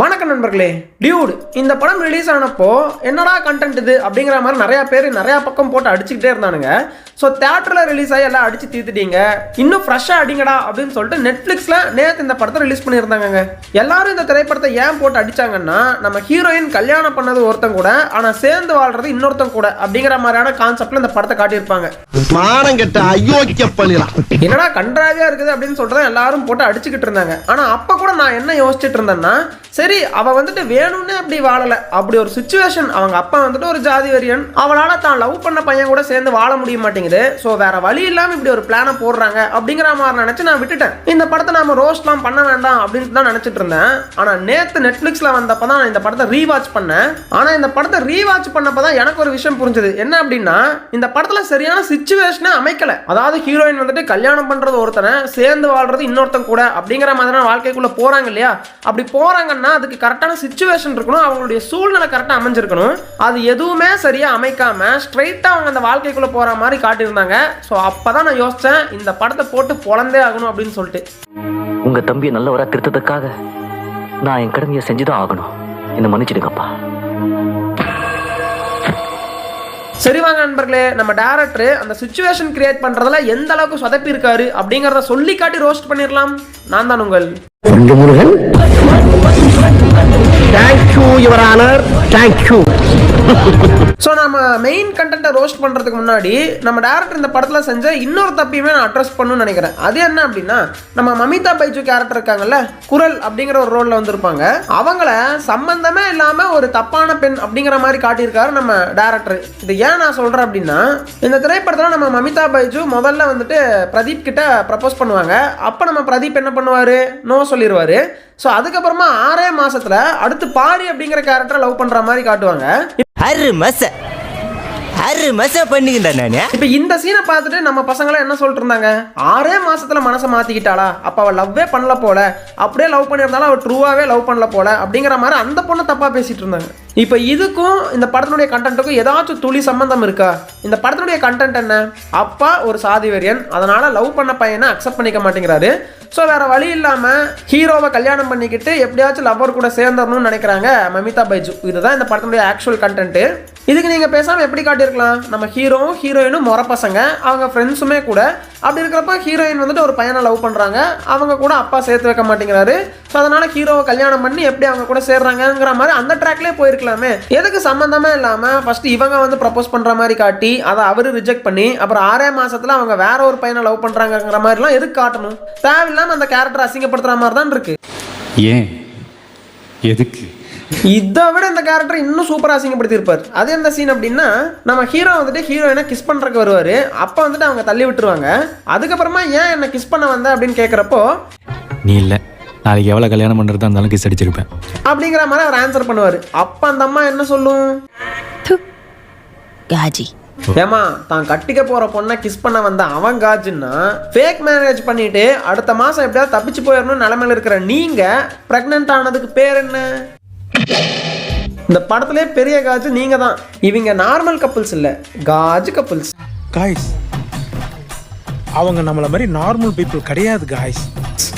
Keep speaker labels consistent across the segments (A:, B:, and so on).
A: வணக்கம் நண்பர்களே. டியூட் இந்த படம் ரிலீஸ் ஆனப்போ என்னடா கண்டென்ட் இது அப்படிங்கிற மாதிரி நிறைய பேர் நிறைய பக்கம் போட்டு அடிச்சுக்கிட்டே இருந்தானுங்க. ஸோ தேட்டரில் ரிலீஸ் ஆகி எல்லாம் அடிச்சு தீர்த்துட்டீங்க. இன்னும் ஃப்ரெஷ்ஷாக அடிங்கடா அப்படின்னு சொல்லிட்டு நெட்ஃப்ளிக்ஸில் நேற்று இந்த படத்தை ரிலீஸ் பண்ணியிருந்தாங்க எல்லாரும் இந்த திரைப்படத்தை ஏன் போட்டு அடிச்சாங்கன்னா நம்ம ஹீரோயின் கல்யாணம் பண்ணது ஒருத்தன் கூட ஆனால் சேர்ந்து வாழ்றது இன்னொருத்தன் கூட அப்படிங்கிற மாதிரியான கான்செப்ட்ல இந்த படத்தை காட்டியிருப்பாங்க. என்னடா கன்றாவியா இருக்குது அப்படின்னு சொல்லிட்டு எல்லாரும் போட்டு அடிச்சுக்கிட்டு இருந்தாங்க. ஆனா அப்ப கூட நான் என்ன யோசிச்சுட்டு இருந்தேன்னா சரி அவ வந்துட்டு வேணும்னே அப்படி வாழல. அப்படி ஒரு சுச்சுவேஷன் அவங்க அப்பா வந்துட்டு ஒரு ஜாதி வெறியன் அவளால தான் லவ் பண்ண பையன் கூட சேர்ந்து வாழ முடிய மாட்டேங்குது. ஸோ வேற வழி இல்லாம இப்படி ஒரு பிளானை போடுறாங்க அப்படிங்கிற மாதிரி நினைச்சு நான் விட்டுட்டேன். இந்த படத்தை நாம ரோஸ்ட்லாம் பண்ண வேண்டாம் அப்படின்னு தான் நினைச்சிட்டு இருந்தேன். ஆனா நேத்து நெட்ஃபிளிக்ஸ்ல வந்தப்ப தான் நான் இந்த படத்தை ரீவாட்ச் பண்ணேன். ஆனா இந்த படத்தை ரீவாட்ச் பண்ணப்போ தான் எனக்கு ஒரு விஷயம் புரிஞ்சது. என்ன அப்படின்னா இந்த படத்துல சரியான சுச்சுவேஷனே அமைக்கல. அதாவது ஹீரோயின் வந்துட்டு கல்யாணம் பண்றது ஒருத்தனை சேர்ந்து வாழ்றது இன்னொருத்தன் கூட அப்படிங்கிற மாதிரியான வாழ்க்கைக்குள்ள போறாங்க இல்லையா? அப்படி போறாங்கன்னா அதுக்கு கரெக்டான சுச்சுவேஷன் இருக்கணும். அவங்களுடைய சூழ்நிலை கரெக்டாக அமைஞ்சிருக்கணும். அது எதுவுமே சரியா அமைக்காம ஸ்ட்ரைட்டா அவங்க அந்த வாழ்க்கைக்குள்ள போற மாதிரி காட்டியிருந்தாங்க. ஸோ அப்பதான் நான் யோசிச்சேன் இந்த படத்தை போட்டு பொழந்தே ஆகணும் அப்படின்னு சொல்லிட்டு.
B: உங்க தம்பியை நல்லவரா திருத்ததுக்காக நான் என் கடமையை செஞ்சுதான் ஆகணும். என்ன மன்னிச்சிடுங்கப்பா.
A: சரி வாங்க நண்பர்களே நம்ம டேரக்டர் அந்த சுச்சுவேஷன் கிரியேட் பண்றதுல எந்த அளவுக்கு சொதப்பி இருக்காரு அப்படிங்கறத சொல்லி காட்டி ரோஸ்ட் பண்ணிடலாம் நான் தான் உங்கள்
C: Thank you, Your Honor. Thank you.
A: So நம்ம மெயின் கண்டென்ட்டை ரோஸ்ட் பண்ணுறதுக்கு முன்னாடி நம்ம டேரக்டர் இந்த படத்தில் செஞ்ச இன்னொரு தப்பையுமே நான் அட்ரஸ் பண்ணணும்னு நினைக்கிறேன். அது என்ன அப்படின்னா நம்ம மமிதா பைஜு கேரக்டர் இருக்காங்கல்ல குரல் அப்படிங்கிற ஒரு ரோலில் வந்திருப்பாங்க. அவங்கள சம்பந்தமே இல்லாமல் ஒரு தப்பான பெண் அப்படிங்கிற மாதிரி காட்டியிருக்காரு நம்ம டேரக்டர் இது ஏன் நான் சொல்கிறேன் அப்படின்னா இந்த திரைப்படத்தில் நம்ம மமிதா பைஜு முதல்ல வந்துட்டு பிரதீப் கிட்ட ப்ரப்போஸ் பண்ணுவாங்க. அப்போ நம்ம பிரதீப் என்ன பண்ணுவார்? நோ சொல்லிடுவாரு ஸோ அதுக்கப்புறமா ஆறே மாதத்தில் அடுத்து பாரி அப்படிங்கிற கேரக்டரை லவ் பண்ணுற மாதிரி காட்டுவாங்க.
D: அரு மச அரு மச பண்ணிக்கிட்டா நானு.
A: இப்போ இந்த சீனை பார்த்துட்டு நம்ம பசங்களாம் என்ன சொல்லிட்டு இருந்தாங்க? ஆறே மாசத்துல மனசை மாத்திக்கிட்டாளா? அப்ப அவள் லவ்வே பண்ணல போல. அப்படியே லவ் பண்ணியிருந்தாலும் அவள் ட்ரூவாவே லவ் பண்ணல போல அப்படிங்கிற மாதிரி அந்த பொண்ணை தப்பா பேசிட்டு இருந்தாங்க. இப்போ இதுக்கும் இந்த படத்தினுடைய கண்டென்ட்டுக்கும் ஏதாச்சும் துளி சம்மந்தம் இருக்கா? இந்த படத்தினுடைய கண்டென்ட் என்ன? அப்பா ஒரு சாதி வெறியன் அதனால் லவ் பண்ண பையனை அக்செப்ட் பண்ணிக்க மாட்டேங்கிறாரு. ஸோ வேறு வழி இல்லாமல் ஹீரோவை கல்யாணம் பண்ணிக்கிட்டு எப்படியாச்சும் லவ்வர் கூட சேர்ந்துடணும்னு நினைக்கிறாங்க மமிதா பைஜு. இதுதான் இந்த படத்தினுடைய ஆக்சுவல் கண்டென்ட்டு இதுக்கு நீங்கள் பேசாமல் எப்படி காட்டியிருக்கலாம்? நம்ம ஹீரோவும் ஹீரோயினும் முறை பசங்க. அவங்க ஃப்ரெண்ட்ஸுமே கூட. அப்படி இருக்கிறப்ப ஹீரோயின் வந்துட்டு ஒரு பையனை லவ் பண்ணுறாங்க அவங்க கூட அப்பா சேர்த்து வைக்க மாட்டேங்கிறாரு. ஸோ அதனால் ஹீரோவை கல்யாணம் பண்ணி எப்படி அவங்க கூட சேர்றாங்கங்கிற மாதிரி அந்த ட்ராக்லேயே போயிருக்கு எதுக்கு சம்மந்தமே இல்லாம ஃபர்ஸ்ட் இவங்க வந்து ப்ரப்போஸ் பண்ற மாதிரி காட்டி அதை அவரு ரிஜெக்ட் பண்ணி அப்புறம் ஆறே மாசத்துல அவங்க வேற ஒரு பையனை லவ் பண்றாங்கங்கிற மாதிரிலாம் எதுக்கு காட்டணும்? தேவையில்லாம அந்த கேரக்டர் அசிங்கப்படுத்துற மாதிரி தான் இருக்கு.
E: ஏன்? எதுக்கு?
A: இதை விட இந்த கேரக்டர் இன்னும் சூப்பராக அசிங்கப்படுத்தியிருப்பார். அது எந்த சீன் அப்படின்னா நம்ம ஹீரோ வந்துட்டு ஹீரோயினை கிஸ் பண்ணுறக்கு வருவார். அப்போ வந்துட்டு அவங்க தள்ளி விட்டுருவாங்க. அதுக்கப்புறமா ஏன் என்னை கிஸ் பண்ண வந்த அப்படின்னு கேட்குறப்போ
E: நீ இல்லை. நாளைக்கு எவ்வளோ கல்யாணம் பண்ணுறதா இருந்தாலும் கிஸ் அடிச்சிருப்பேன்.
A: அப்படிங்கிற மாதிரி அவர் ஆன்சர் பண்ணுவார். அப்போ அந்த அம்மா என்ன சொல்லும்?
F: காஜி.
A: ஏமா தான் கட்டிக்க போற பொண்ணை கிஸ் பண்ண வந்த அவன் காஜுன்னா ஃபேக் மேரேஜ் பண்ணிட்டு அடுத்த மாசம் எப்படியாவது தப்பிச்சு போயிடணும் நிலைமையில இருக்கிற நீங்க பிரெக்னென்ட் ஆனதுக்கு பேர் என்ன? இந்த படத்திலே பெரிய காஜு நீங்க தான். இவங்க நார்மல் கப்புள்ஸ் இல்ல காஜு கப்புள்ஸ்
G: காய்ஸ் அவங்க நம்மள மாதிரி நார்மல் பீப்புள் கிடையாது காய்ஸ்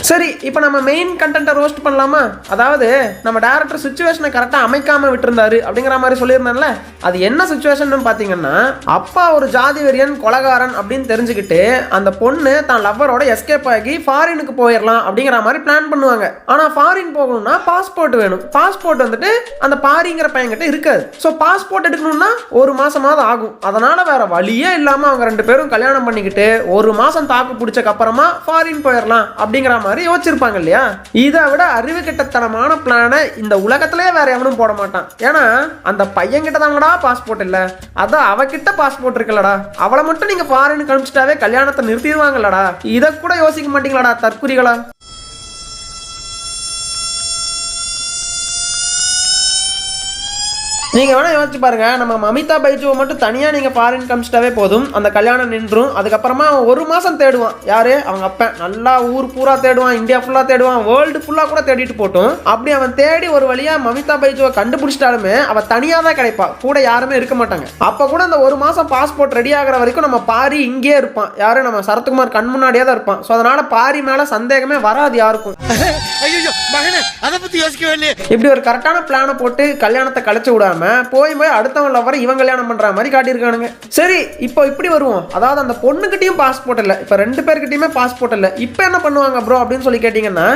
A: சரி இப்போ நம்ம மெயின் கண்டென்ட்டை ரோஸ்ட் பண்ணலாமா? அதாவது நம்ம டேரக்டர் சுச்சுவேஷனை கரெக்டாக அமைக்காம விட்டுருந்தாரு அப்படிங்கிற மாதிரி சொல்லியிருந்தேன்ல. அது என்ன சுச்சுவேஷன் பார்த்தீங்கன்னா அப்பா ஒரு ஜாதி வெறியன் கொலகாரன் அப்படின்னு தெரிஞ்சுக்கிட்டு அந்த பொண்ணு தான் லவ்வரோட எஸ்கேப் ஆகி ஃபாரினுக்கு போயிடலாம் அப்படிங்கிற மாதிரி பிளான் பண்ணுவாங்க. ஆனால் ஃபாரின் போகணும்னா பாஸ்போர்ட் வேணும். பாஸ்போர்ட் வந்துட்டு அந்த பாரிங்கிற பையன்கிட்ட இருக்காது. ஸோ பாஸ்போர்ட் எடுக்கணும்னா ஒரு மாசமாவது ஆகும். அதனால வேற வழியே இல்லாமல் அவங்க ரெண்டு பேரும் கல்யாணம் பண்ணிக்கிட்டு ஒரு மாசம் தாக்கு பிடிச்சக்கு அப்புறமா ஃபாரின் போயிடலாம் அப்படிங்கிற மாதிரி யோசிச்சிருப்பாங்க இல்லையா? இதை விட அறிவு கிட்டத்தனமான பிளானை இந்த உலகத்திலே வேற எவனும் போட மாட்டான். ஏன்னா அந்த பையன்கிட்ட தாங்கடா பாஸ்போர்ட் இல்லை. அதான் அவகிட்ட பாஸ்போர்ட் இருக்குல்லடா. அவளை மட்டும் நீங்க ஃபாரினுக்கு அனுப்பிச்சிட்டாவே கல்யாணத்தை நிறுத்திடுவாங்கல்லடா. இதை கூட யோசிக்க மாட்டீங்களாடா தற்குறிகளா? நீங்க வேணா யோசிச்சு பாருங்க. நம்ம மமிதா பைஜுவை மட்டும் தனியா நீங்க ஃபாரின் கமிச்சிட்டாவே போதும். அந்த கல்யாணம் நின்றும். அதுக்கப்புறமா ஒரு மாசம் தேடுவான். யாரு? அவங்க அப்பன். நல்லா ஊர் பூரா தேடுவான். இந்தியா ஃபுல்லா தேடுவான். வேர்ல்டு ஃபுல்லா கூட தேடிட்டு போட்டும். அப்படி அவன் தேடி ஒரு வழியா மமிதா பைஜுவை கண்டுபிடிச்சிட்டாலுமே அவ தனியா தான் கிடைப்பா. கூட யாருமே இருக்க மாட்டாங்க. அப்ப கூட அந்த ஒரு மாசம் பாஸ்போர்ட் ரெடி ஆகுற வரைக்கும் நம்ம பாரி இங்கேயே இருப்பான். யாரு? நம்ம சரத்குமார் கண் முன்னாடியே தான் இருப்பான். ஸோ அதனால பாரி மேல சந்தேகமே வராது யாருக்கும். இப்படி ஒரு கரெக்டான பிளானை போட்டு கல்யாணத்தை கழிச்சு விடாம போய் போய் அடுத்தவன் லவரை இவன் கல்யாணம் பண்ற மாதிரி காட்டியிருக்கானுங்க. சரி இப்போ இப்படி வருவோம். அதாவது அந்த பொண்ணுகிட்டயும் பாஸ்போர்ட் இல்லை. இப்போ ரெண்டு பேர்கிட்டயுமே பாஸ்போர்ட் இல்லை. இப்போ என்ன பண்ணுவாங்க ப்ரோ அப்படின்னு சொல்லி கேட்டிங்கன்னா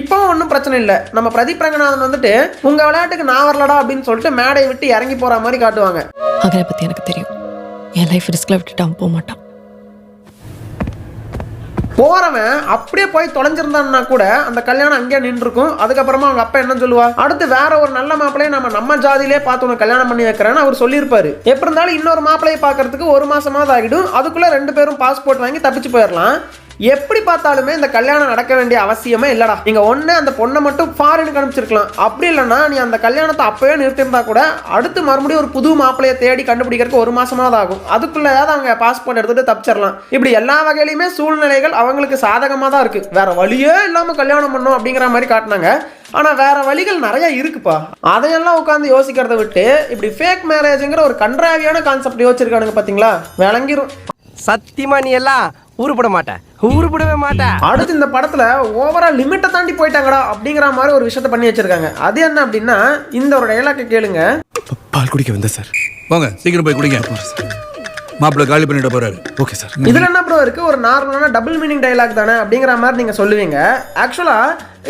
A: இப்போ ஒன்றும் பிரச்சனை இல்லை. நம்ம பிரதீப் ரங்கநாதன் வந்துட்டு உங்க விளையாட்டுக்கு நான் வரலடா அப்படின்னு சொல்லிட்டு மேடையை விட்டு இறங்கி போற மாதிரி காட்டுவாங்க.
F: அதை பற்றி எனக்கு தெரியும். என் லைஃப் ரிஸ்கில் விட்டுட்டு அவன் போக மாட்டான்.
A: போறவன் அப்படியே போய் தொலைஞ்சிருந்தான்னா கூட அந்த கல்யாணம் அங்கேயே நின்றுருக்கும் அதுக்கப்புறமா அவங்க அப்பா என்ன சொல்லுவா? அடுத்து வேற ஒரு நல்ல மாப்பிளையை நம்ம நம்ம ஜாதியிலே பார்த்து உனக்கு கல்யாணம் பண்ணி வைக்கிறேன்னு அவர் சொல்லியிருப்பாரு. எப்படி இருந்தாலும் இன்னொரு மாப்பிளையை பார்க்கறதுக்கு ஒரு மாசமாவது ஆகிடும். அதுக்குள்ள ரெண்டு பேரும் பாஸ்போர்ட் வாங்கி தப்பிச்சு போயிடலாம் எப்படி பார்த்தாலுமே இந்த கல்யாணம் நடக்க வேண்டிய அவசியமே இல்லடா. நீங்க ஒண்ணு அந்த பொண்ணை மட்டும் ஃபாரினுக்கு அனுப்பிச்சிருக்கலாம். அப்படி இல்லைன்னா நீ அந்த கல்யாணத்தை அப்பவே நிறுத்திருந்தா கூட அடுத்து மறுபடியும் ஒரு புது மாப்பிளையை தேடி கண்டுபிடிக்கிறதுக்கு ஒரு மாசமாவது ஆகும். அதுக்குள்ளேயாவது அவங்க பாஸ்போர்ட் எடுத்துட்டு தப்பிச்சிடலாம். இப்படி எல்லா வகையிலுமே சூழ்நிலைகள் அவங்களுக்கு சாதகமாக தான் இருக்கு. வேற வழியே இல்லாம கல்யாணம் பண்ணும் அப்படிங்கிற மாதிரி காட்டினாங்க. ஆனால் வேற வழிகள் நிறைய இருக்குப்பா. அதையெல்லாம் உட்காந்து யோசிக்கிறத விட்டு இப்படி ஃபேக் மேரேஜுங்கிற ஒரு கன்றாவியான கான்செப்ட் யோசிச்சிருக்கானுங்க பார்த்தீங்களா விளங்கிரும்.
H: சத்தியமா நீ எல்லாம் உருப்பட மாட்ட. உருப்படவே மாட்ட.
A: அடுத்து இந்த படத்துல ஓவரா லிமிட்டை தாண்டி போயிட்டாங்கடா அப்படிங்கிற மாதிரி ஒரு விஷயத்த பண்ணி வச்சிருக்காங்க. அது என்ன அப்படின்னா இந்த ஒரு டைலாக்கை கேளுங்க.
I: பால் குடிக்க வந்தேன் சார்
J: போங்க சீக்கிரம் போய் குடிங்க. மாப்பிள்ளை காலி பண்ணிட்டு போறாரு.
I: ஓகே சார்
A: இதுல என்ன ப்ரோ இருக்கு? ஒரு நார்மலான டபுள் மீனிங் டைலாக் தானே அப்படிங்கிற மாதிரி நீங்க சொல்லுவீங்க. ஆக்சுவலா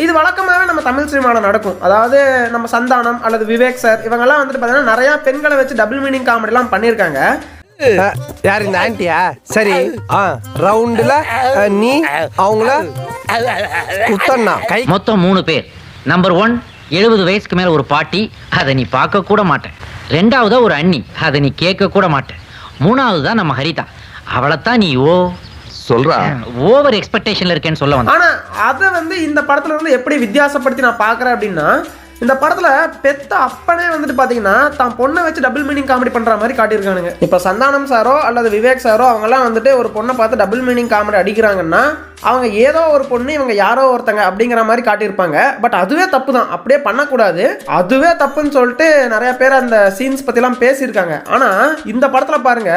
A: இது வழக்கமாகவே நம்ம தமிழ் சினிமாவில் நடக்கும். அதாவது நம்ம சந்தானம் அல்லது விவேக் சார் இவங்கெல்லாம் வந்துட்டு பார்த்தீங்கன்னா நிறைய பெண்களை வச்சு டபுள் மீனிங் காமெடிலாம் பண்ணியிருக்காங்க.
H: யார் இந்த ஆன்ட்டியா சரி. ஆ ரவுண்டுல நீ அவங்கள குத்தண்ணா. கை
K: மொத்தம் மூணு பேர். நம்பர் ஒன் எழுபது வயசுக்கு மேல ஒரு பாட்டி. அதை நீ பார்க்க கூட மாட்டேன். ரெண்டாவதா ஒரு அண்ணி. அதை நீ கேட்க கூட மாட்டேன். மூணாவது தான் நம்ம ஹரிதா. அவளைத்தான் நீ ஓ
C: சொல்றா.
K: ஓவர் எக்ஸ்பெக்டேஷன்ல இருக்கேன்னு சொல்ல வந்தேன்.
A: ஆனா அதை வந்து இந்த படத்துல இருந்து எப்படி வித்தியாசப்படுத்தி நான் பார்க்கறேன் அப்படின்னா இந்த படத்துல பெத்த அப்பனே வந்துட்டு பாத்தீங்கன்னா தான் பொண்ணை வச்சு டபுள் மீனிங் காமெடி பண்ற மாதிரி காட்டியிருக்கானுங்க. இப்ப சந்தானம் சாரோ அல்லது விவேக் சாரோ அவங்கெல்லாம் வந்துட்டு ஒரு பொண்ணை பார்த்து டபுள் மீனிங் காமெடி அடிக்கிறாங்கன்னா அவங்க ஏதோ ஒரு பொண்ணு இவங்க யாரோ ஒருத்தங்க அப்படிங்கிற மாதிரி காட்டியிருப்பாங்க. பட் அதுவே தப்பு தான் அப்படியே பண்ணக்கூடாது. அதுவே தப்புன்னு சொல்லிட்டு நிறைய பேர் அந்த சீன்ஸ் பத்திலாம் பேசியிருக்காங்க. ஆனா இந்த படத்துல பாருங்க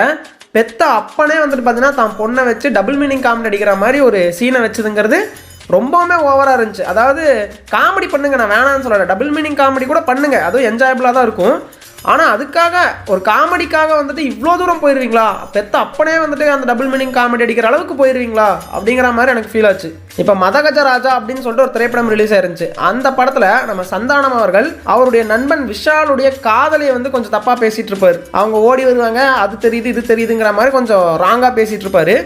A: பெத்த அப்பனே வந்துட்டு பார்த்தீங்கன்னா தான் பொண்ணை வச்சு டபுள் மீனிங் காமெடி அடிக்கிற மாதிரி ஒரு சீனை வச்சதுங்கிறது ரொம்பவுமே ஓவராக இருந்துச்சு. அதாவது காமெடி பண்ணுங்க நான் வேணாம்னு சொல்லலை. டபுள் மீனிங் காமெடி கூட பண்ணுங்க. அதுவும் என்ஜாயபிளாக தான் இருக்கும். ஆனால் அதுக்காக ஒரு காமெடிக்காக வந்துட்டு இவ்வளோ தூரம் போயிடுவீங்களா பெத்த அப்பனே வந்துட்டு அந்த டபுள் மீனிங் காமெடி அடிக்கிற அளவுக்கு போயிடுவீங்களா அப்படிங்கிற மாதிரி எனக்கு ஃபீல் ஆச்சு. இப்போ மதகஜ ராஜா அப்படின்னு சொல்லிட்டு ஒரு திரைப்படம் ரிலீஸ் ஆயிருந்துச்சு. அந்த படத்தில் நம்ம சந்தானம் அவர்கள் அவருடைய நண்பன் விஷாலுடைய காதலியை வந்து கொஞ்சம் தப்பாக பேசிட்டு இருப்பார். அவங்க ஓடி வருவாங்க அது தெரியுது இது தெரியுதுங்கிற மாதிரி கொஞ்சம் ராங்காக பேசிட்டு இருப்பாரு.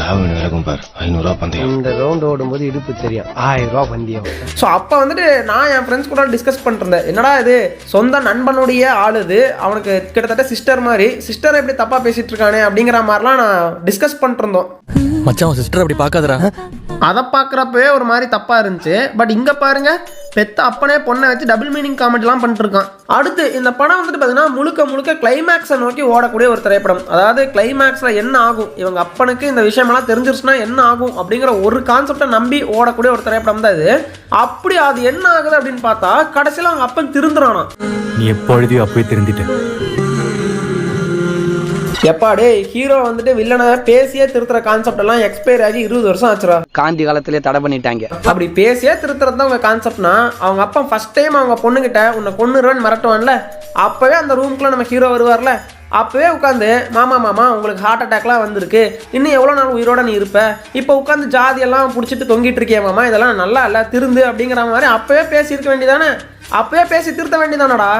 I: தாவணி விலகும் பார். ஐநூறுரூவா பந்தயம்.
H: இந்த ரவுண்ட் ஓடும்போது இடுப்பு தெரியும். ஆயிரம் ரூபாய் பந்தயம்.
A: ஸோ அப்போ வந்துட்டு நான் என் ஃப்ரெண்ட்ஸ் கூட டிஸ்கஸ் பண்ணிருந்தேன் என்னடா இது? சொந்த நண்பனுடைய ஆள் இது. அவனுக்கு கிட்டத்தட்ட சிஸ்டர் மாதிரி. சிஸ்டர் எப்படி தப்பாக பேசிட்டு இருக்கானே அப்படிங்கிற மாதிரிலாம் நான் டிஸ்கஸ் பண்ணிட்டு இருந்தோம்
E: மச்சான் சிஸ்டர் அப்படி பார்க்காதடா.
A: அதை பார்க்குறப்பவே ஒரு மாதிரி தப்பாக இருந்துச்சு. பட் இங்கே பாருங்க பெத்த அப்பனே பொண்ணை வச்சு டபுள் மீனிங் காமெடிலாம் பண்ணிட்டுருக்கான். அடுத்து இந்த படம் வந்துட்டு பார்த்தீங்கன்னா முழுக்க முழுக்க கிளைமேக்ஸை நோக்கி ஓடக்கூடிய ஒரு திரைப்படம். அதாவது கிளைமேக்ஸில் என்ன ஆகும்? இவங்க அப்பனுக்கு இந்த விஷயமெல்லாம் தெரிஞ்சிருச்சுன்னா என்ன ஆகும்? அப்படிங்கிற ஒரு கான்செப்டை நம்பி ஓடக்கூடிய ஒரு திரைப்படம் தான் இது. அப்படி அது என்ன ஆகுது அப்படின்னு பார்த்தா கடைசியில் அவங்க அப்பன் திருந்துறானா
E: நீ எப்பொழுதையும் அப்பவே திருந்திட்டேன்
A: எப்பா டேய் ஹீரோ வந்துட்டு வில்லனை பேசியே திருத்துற கான்செப்ட் எல்லாம் எக்ஸ்பயர் ஆகி இருபது வருஷம் ஆச்சுரா
H: காந்தி காலத்திலே தடை பண்ணிட்டாங்க.
A: அப்படி பேசியே திருத்துறது தான் உங்க கான்செப்ட்னா அவங்க அப்பா ஃபர்ஸ்ட் டைம் அவங்க பொண்ணுகிட்ட உன்னை கொன்னுருவேன்னு மிரட்டுவான்ல அப்பவே அந்த ரூம்குள்ள நம்ம ஹீரோ வருவார்ல அப்பவே உட்காந்து மாமா மாமா உங்களுக்கு ஹார்ட் அட்டாக்லாம் வந்திருக்கு இன்னும் எவ்வளோ நாள் உயிரோட நீ இருப்ப? இப்போ உட்காந்து ஜாதியெல்லாம் பிடிச்சிட்டு தொங்கிட்டு இருக்கியே மாமா இதெல்லாம் நல்லா இல்லை திருந்து அப்படிங்கிற மாதிரி அப்பவே பேசியிருக்க வேண்டியதானே? அப்பவே பேசி திருத்த வேண்டியதானடா?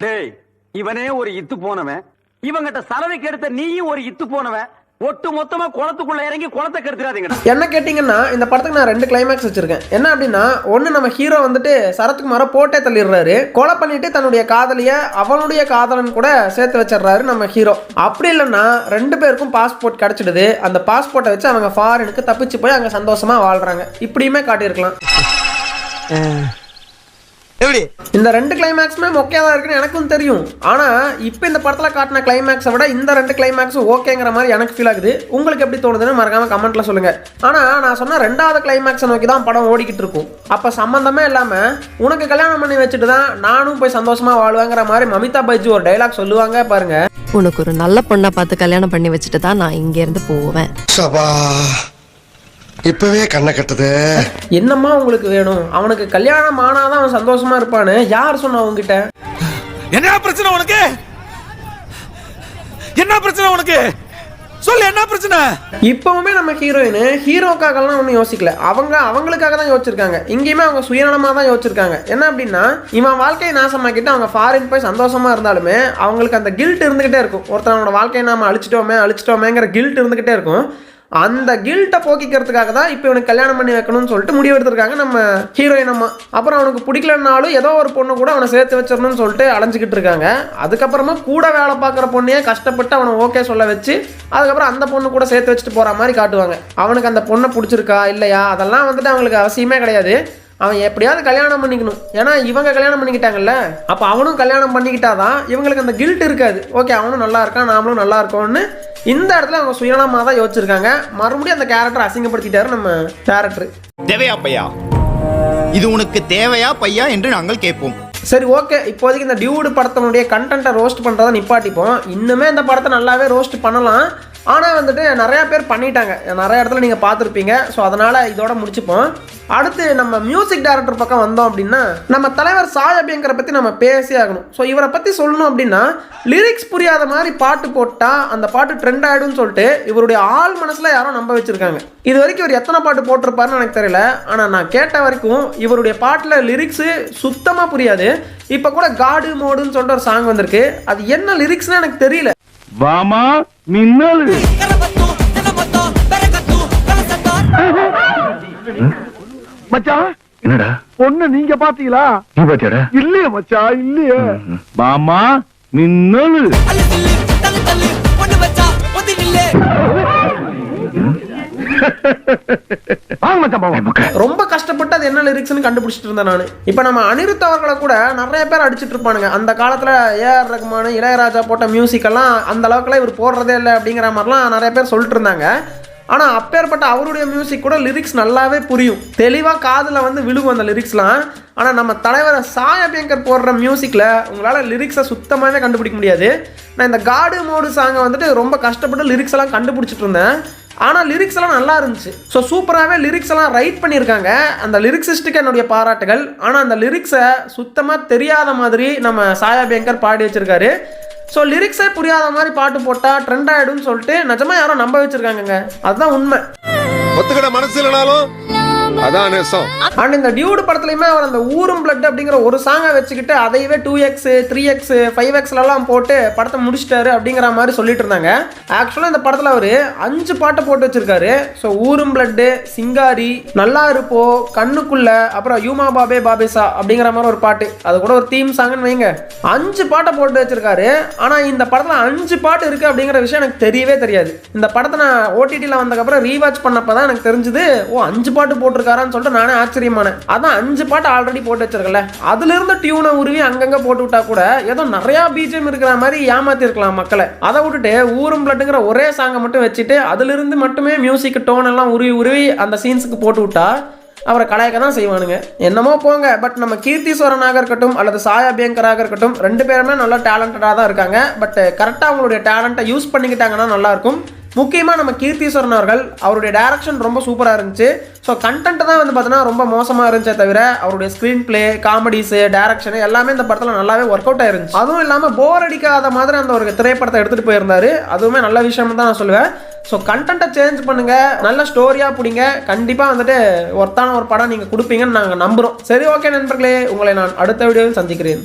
H: டேய் இவனே ஒரு இத்து போனவன். இவங்கிட்ட சலவைக்கு எடுத்த நீயும் ஒரு இத்து போனவன் ஒட்டு மொத்தமா குளத்துக்குள்ள இறங்கி குளத்தை கெடுத்துறாதீங்க
A: என்ன கேட்டிங்கன்னா இந்த படத்துக்கு நான் ரெண்டு கிளைமேக்ஸ் வச்சிருக்கேன். என்ன அப்படின்னா ஒன்று நம்ம ஹீரோ வந்துட்டு சரத்குமாரை போட்டே தள்ளிடுறாரு. கொலை பண்ணிட்டு தன்னுடைய காதலிய அவனுடைய காதலன் கூட சேர்த்து வச்சிடுறாரு நம்ம ஹீரோ அப்படி இல்லைன்னா ரெண்டு பேருக்கும் பாஸ்போர்ட் கிடைச்சிடுது. அந்த பாஸ்போர்ட்டை வச்சு அவங்க ஃபாரினுக்கு தப்பிச்சு போய் அங்கே சந்தோஷமா வாழ்றாங்க. இப்படியுமே காட்டியிருக்கலாம்.
D: எப்படி?
A: இந்த ரெண்டு கிளைமேக்ஸுமே மொக்கையாக தான் இருக்குன்னு எனக்கும் தெரியும். ஆனால் இப்போ இந்த படத்தில் காட்டின கிளைமேக்ஸை விட இந்த ரெண்டு கிளைமேக்ஸும் ஓகேங்கிற மாதிரி எனக்கு ஃபீல் ஆகுது. உங்களுக்கு எப்படி தோணுதுன்னு மறக்காம கமெண்ட்ல சொல்லுங்க. ஆனால் நான் சொன்ன ரெண்டாவது கிளைமேக்ஸை நோக்கி தான் படம் ஓடிக்கிட்டு இருக்கும். அப்போ சம்மந்தமே இல்லாமல் உனக்கு கல்யாணம் பண்ணி வச்சுட்டு தான் நானும் போய் சந்தோஷமா வாழ்வேங்கிற மாதிரி மமிதா பைஜு ஒரு டைலாக் சொல்லுவாங்க பாருங்க.
F: உனக்கு ஒரு நல்ல பொண்ணை பார்த்து கல்யாணம் பண்ணி வச்சுட்டு தான் நான் இங்கேருந்து போவேன்.
I: சபா. இப்பவே கண்ணை கட்டுது.
A: என்னம்மா உங்களுக்கு வேணும்? அவனுக்கு கல்யாணம் ஆனாதான் அவன் சந்தோஷமா இருப்பான்னு யார் சொன்னா அவங்ககிட்ட
J: என்ன பிரச்சனை உனக்கு? என்ன பிரச்சனை உனக்கு? சொல்லு என்ன பிரச்சனை?
A: இப்பவுமே நம்ம ஹீரோயின் ஹீரோக்காகலாம் ஒன்றும் யோசிக்கல. அவங்க அவங்களுக்காக தான் யோசிச்சிருக்காங்க. இங்கேயுமே அவங்க சுயநலமாக தான் யோசிச்சிருக்காங்க. என்ன அப்படின்னா இவன் வாழ்க்கையை நாசமாக்கிட்டு அவங்க ஃபாரின் போய் சந்தோஷமா இருந்தாலுமே அவங்களுக்கு அந்த கில்ட் இருந்துகிட்டே இருக்கும். ஒருத்தவங்களோட வாழ்க்கையை நாம அழிச்சிட்டோமே அழிச்சிட்டோமேங்கிற கில்ட் இருந்துகிட்டே இருக்கும். அந்த கில்ட்டை போக்கிக்கிறதுக்காக தான் இப்போ இவனுக்கு கல்யாணம் பண்ணி வைக்கணும்னு சொல்லிட்டு முடிவு எடுத்திருக்காங்க நம்ம ஹீரோயின் அம்மா. அப்புறம் அவனுக்கு பிடிக்கலனாலும் ஏதோ ஒரு பொண்ணு கூட அவனை சேர்த்து வச்சிடணும்னு சொல்லிட்டு அலைஞ்சிக்கிட்டு இருக்காங்க. அதுக்கப்புறமா கூட வேலை பார்க்குற பொண்ணையே கஷ்டப்பட்டு அவனை ஓகே சொல்ல வச்சு அதுக்கப்புறம் அந்த பொண்ணு கூட சேர்த்து வச்சுட்டு போகிற மாதிரி காட்டுவாங்க. அவனுக்கு அந்த பொண்ணை பிடிச்சிருக்கா இல்லையா? அதெல்லாம் வந்துட்டு அவங்களுக்கு அவசியமே கிடையாது. அவன் எப்படியாவது கல்யாணம் பண்ணிக்கணும். ஏன்னா இவங்க கல்யாணம் பண்ணிக்கிட்டாங்கல்ல? அப்போ அவனும் கல்யாணம் பண்ணிக்கிட்டாதான் இவங்களுக்கு அந்த கில்ட் இருக்காது. ஓகே அவனும் நல்லா இருக்கான் நாமளும் நல்லா இருக்கோம்னு இந்த இடத்துல அவங்க சுயநலமாக தான் யோசிச்சிருக்காங்க. மறுபடியும் அந்த கேரக்டர் அசிங்கப்படுத்திட்டாரு நம்ம கேரக்டர்
C: தேவையா பையா? இது உனக்கு தேவையா பையா என்று நாங்கள் கேட்போம்.
A: சரி ஓகே இப்போதைக்கு இந்த டியூடு படத்தினுடைய கண்டென்ட்டை ரோஸ்ட் பண்ணுறதை நிப்பாட்டிப்போம். இன்னுமே இந்த படத்தை நல்லாவே ரோஸ்ட் பண்ணலாம். ஆனால் வந்துட்டு நிறையா பேர் பண்ணிட்டாங்க. நிறைய இடத்துல நீங்கள் பார்த்துருப்பீங்க. ஸோ அதனால் இதோட முடிச்சுப்போம். அடுத்து நம்ம மியூசிக் டைரக்டர் பக்கம் வந்தோம் அப்படின்னா நம்ம தலைவர் சாய் அபியங்கரை பற்றி நம்ம பேசி ஆகணும். ஸோ இவரை பற்றி சொல்லணும் அப்படின்னா லிரிக்ஸ் புரியாத மாதிரி பாட்டு போட்டால் அந்த பாட்டு ட்ரெண்ட் ஆகிடும்னு சொல்லிட்டு இவருடைய ஆள் மனசில் யாரும் நம்ப வச்சுருக்காங்க. இது வரைக்கும் இவர் எத்தனை பாட்டு போட்டிருப்பாருன்னு எனக்கு தெரியல. ஆனால் நான் கேட்ட வரைக்கும் இவருடைய பாட்டில் லிரிக்ஸு சுத்தமாக புரியாது. இப்போ கூட காடு மோடுன்னு சொல்லிட்டு ஒரு சாங் வந்திருக்கு. அது என்ன லிரிக்ஸ்னு எனக்கு தெரியல.
H: வாமா மின்னல். மச்சான்
B: என்னடா?
H: பொண்ணு நீங்க பாத்தீங்களா?
B: நீ பாத்தியாடா?
H: இல்லையே மச்சான் இல்லையே. வாமா மின்னல்.
A: ரொம்ப லிரிக்ஸ்னு கண்டுபிடிச்சிட்டு இருந்தேன் நான். இப்போ நம்ம அனிருத் அவர்களை கூட நிறைய பேர் அடிச்சிட்டு இருப்பானுங்க. அந்த காலத்தில் ஏஆர் ரகுமான் இளையராஜா போட்ட மியூசிக் எல்லாம் அந்த அளவுக்குலாம் இவர் போடுறதே இல்லை அப்படிங்கிற மாதிரிலாம் நிறைய பேர் சொல்லிட்டு இருந்தாங்க. ஆனால் அப்பேற்பட்ட அவருடைய மியூசிக் கூட லிரிக்ஸ் நல்லாவே புரியும். தெளிவாக காதில் வந்து விழுகும் அந்த லிரிக்ஸ்லாம் ஆனால் நம்ம தலைவர் சாய் அபியங்கர் போடுற மியூசிக்கில் உங்களால் லிரிக்ஸை சுத்தமாகவே கண்டுபிடிக்க முடியாது. நான் இந்த காடு மோடு சாங்கை வந்துட்டு ரொம்ப கஷ்டப்பட்டு லிரிக்ஸ் எல்லாம் கண்டுபிடிச்சிட்டு இருந்தேன். ஆனால் லிரிக்ஸ் எல்லாம் நல்லா இருந்துச்சு. ஸோ சூப்பராகவே லிரிக்ஸ் எல்லாம் ரைட் பண்ணியிருக்காங்க. அந்த லிரிக்ஸிஸ்ட்டுக்கு என்னுடைய பாராட்டுகள். ஆனால் அந்த லிரிக்ஸை சுத்தமாக தெரியாத மாதிரி நம்ம சாயா பேங்கர் பாடி வச்சிருக்காரு. ஸோ லிரிக்ஸே புரியாத மாதிரி பாட்டு போட்டால் ட்ரெண்ட் ஆகிடும்னு சொல்லிட்டு நிஜமா யாரோ நம்ப வச்சுருக்காங்கங்க. அதுதான் உண்மை.
I: ஒத்துக்கிட மனசு இல்லைனாலும் அதான் நேசம்
A: அண்ட் இந்த டியூடு படத்துலயுமே அவர் அந்த ஊரும் பிளட் அப்படிங்கிற ஒரு சாங்கை வச்சுக்கிட்டு அதையவே two x three x five எக்ஸ்லலாம் போட்டு படத்தை முடிச்சிட்டாரு அப்படிங்கிற மாதிரி சொல்லிட்டு இருந்தாங்க. ஆக்சுவலாக இந்த படத்தில் அவர் அஞ்சு பாட்டை போட்டு வச்சிருக்காரு. ஸோ ஊரும் பிளட்டு சிங்காரி நல்லா இருப்போ கண்ணுக்குள்ள அப்புறம் யூமா பாபே பாபேசா அப்படிங்கிற மாதிரி ஒரு பாட்டு. அது கூட ஒரு தீம் சாங்னு வைங்க. அஞ்சு பாட்டை போட்டு வச்சிருக்காரு. ஆனால் இந்த படத்தில் அஞ்சு பாட்டு இருக்கு அப்படிங்கிற விஷயம் எனக்கு தெரியவே தெரியாது. இந்த படத்தை நான் ஓடிடியில் வந்ததுக்கப்புறம் ரீவாச் பண்ணப்போ தான் எனக்கு தெரிஞ்சது ஓ அஞ்சு பாட்டு போட்டிருக்காரான்னு சொல்லிட்டு நானே ஆச்சரியமானேன். அதான் அஞ்சு பாட்டு ஆல்ரெடி போட்டு வச்சிருக்கல அதுல இருந்து டியூனை உருவி அங்கங்க போட்டு விட்டா கூட ஏதோ நிறைய பீஜம் இருக்கிற மாதிரி ஏமாத்தி இருக்கலாம் மக்களை. அதை விட்டுட்டு ஊரும் பிளட்டுங்கிற ஒரே சாங்கை மட்டும் வச்சுட்டு அதுல இருந்து மட்டுமே மியூசிக் டோன் எல்லாம் உருவி உருவி அந்த சீன்ஸுக்கு போட்டு விட்டா அவரை கலாய்க்க தான் செய்வானுங்க. என்னமோ போங்க பட் நம்ம கீர்த்தீஸ்வரனாக இருக்கட்டும் அல்லது சாயா பியங்கராக இருக்கட்டும் ரெண்டு பேருமே நல்லா டேலண்டடாக தான் இருக்காங்க. பட் கரெக்டாக அவங்களுடைய டேலண்ட்டை யூஸ் பண்ணிக்கிட்டாங்கன்னா நல்லாயிருக்கும் முக்கியமாக நம்ம கீர்த்தீஸ்வரன் அவர்கள் அவருடைய டைரக்ஷன் ரொம்ப சூப்பராக இருந்துச்சு. ஸோ கண்டென்ட் தான் வந்து பார்த்தீங்கன்னா ரொம்ப மோசமாக இருந்துச்சே தவிர அவருடைய ஸ்க்ரீன் பிளே காமெடிஸு டேரக்ஷனு எல்லாமே இந்த படத்தில் நல்லாவே ஒர்க் அவுட் ஆயிருந்துச்சு அதுவும் இல்லாமல் போர் அடிக்காத மாதிரி அந்த ஒரு திரைப்படத்தை எடுத்துகிட்டு போயிருந்தாரு. அதுவுமே நல்ல விஷயம் தான் நான் சொல்லுவேன். ஸோ கண்டென்ட்டை சேஞ்ச் பண்ணுங்கள் நல்ல ஸ்டோரியாக பிடிங்க. கண்டிப்பாக வந்துட்டு ஒர்த்தான ஒரு படம் நீங்கள் கொடுப்பீங்கன்னு நாங்கள் நம்புகிறோம் சரி ஓகே நண்பர்களே. உங்களை நான் அடுத்த வீடியோவில் சந்திக்கிறேன்.